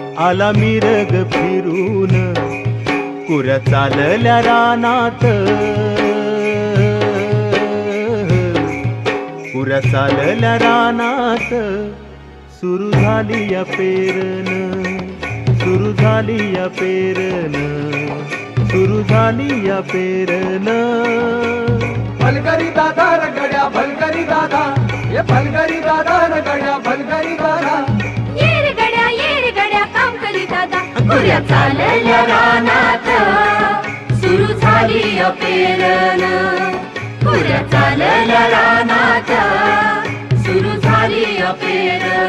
आला मिरग फिरून. कुऱ्या चालल्या रानात. कुऱ्या चालल्या रानात. सुरू झाली या पेरन. सुरू झाली या पेरन. सुरू झाली या पेरन. भलकरी दादा रगड्या भलकरी दादा. ये भलकरी दादा रगड्या भलकरी दादा. दादा चालल्या रानात. सुरू झाली अपेरण. कुऱ्या चालल्या रानात. सुरू झाली अपेरण.